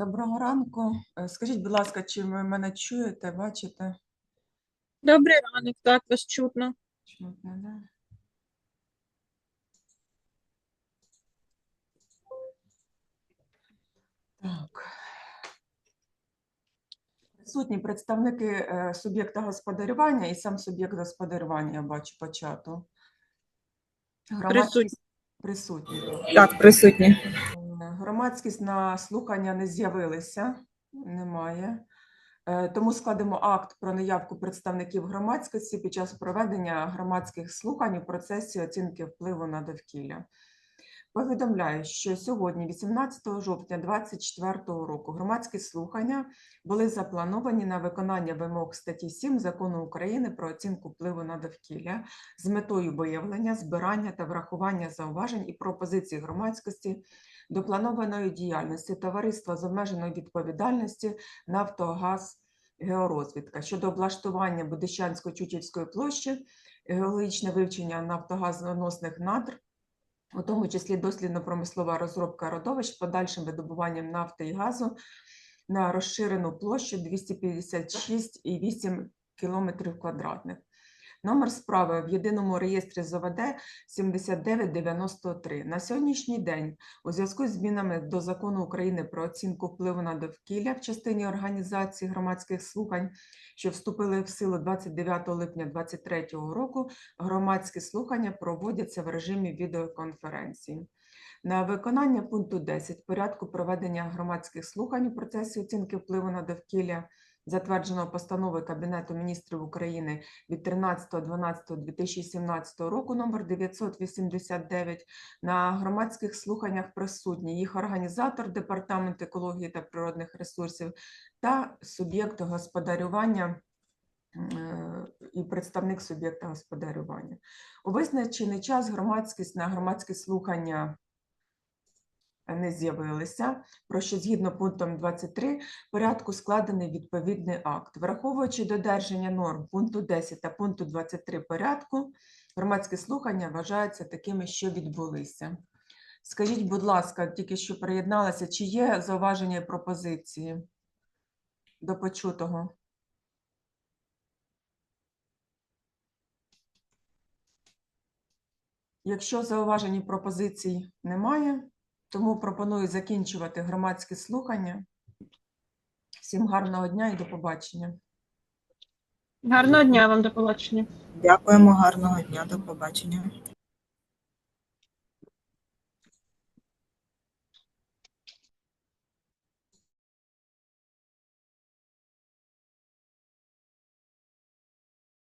Доброго ранку. Е, Скажіть, будь ласка, чи ви мене чуєте, бачите? Добрий ранок, так, вас чутно. Чутно, да? Так. Присутні представники е, суб'єкта господарювання і сам суб'єкт господарювання, я бачу по чату. Громадськість присутні. Так, присутні. Громадськість на слухання не з'явилися, немає. Е, Тому складемо акт про неявку представників громадськості під час проведення громадських слухань у процесі оцінки впливу на довкілля. Повідомляю, що сьогодні, 18 жовтня 2024 року, громадські слухання були заплановані на виконання вимог статті 7 Закону України про оцінку впливу на довкілля з метою виявлення, збирання та врахування зауважень і пропозицій громадськості до планованої діяльності товариства з обмеженою відповідальності Нафтогаз Георозвідка щодо облаштування Будищансько-Чутівської площі, геологічне вивчення нафтогазоносних надр, у тому числі дослідно-промислова розробка родовищ подальшим видобуванням нафти і газу на розширену площу 256,8 км квадратних. Номер справи в єдиному реєстрі ЗОВД 7993. На сьогоднішній день у зв'язку з змінами до закону України про оцінку впливу на довкілля в частині організації громадських слухань, що вступили в силу 29 липня 2023 року, громадські слухання проводяться в режимі відеоконференції. На виконання пункту 10 порядку проведення громадських слухань у процесі оцінки впливу на довкілля, затвердженого постановою Кабінету міністрів України від 13.12.2017 року номер 989 на громадських слуханнях присутні їх організатор Департамент екології та природних ресурсів та суб'єкт господарювання е, і представник суб'єкта господарювання. У визначений час громадськість на громадські слухання не з'явилися, про що згідно пунктом 23 порядку складений відповідний акт. Враховуючи додержання норм пункту 10 та пункту 23 порядку, громадські слухання вважаються такими, що відбулися. Скажіть, будь ласка, тільки що приєдналися, чи є зауваження і пропозиції до почутого? Якщо зауважень і пропозицій немає, тому пропоную закінчувати громадські слухання. Всім гарного дня і до побачення. Гарного дня вам до побачення. Дякуємо, гарного дня, до побачення.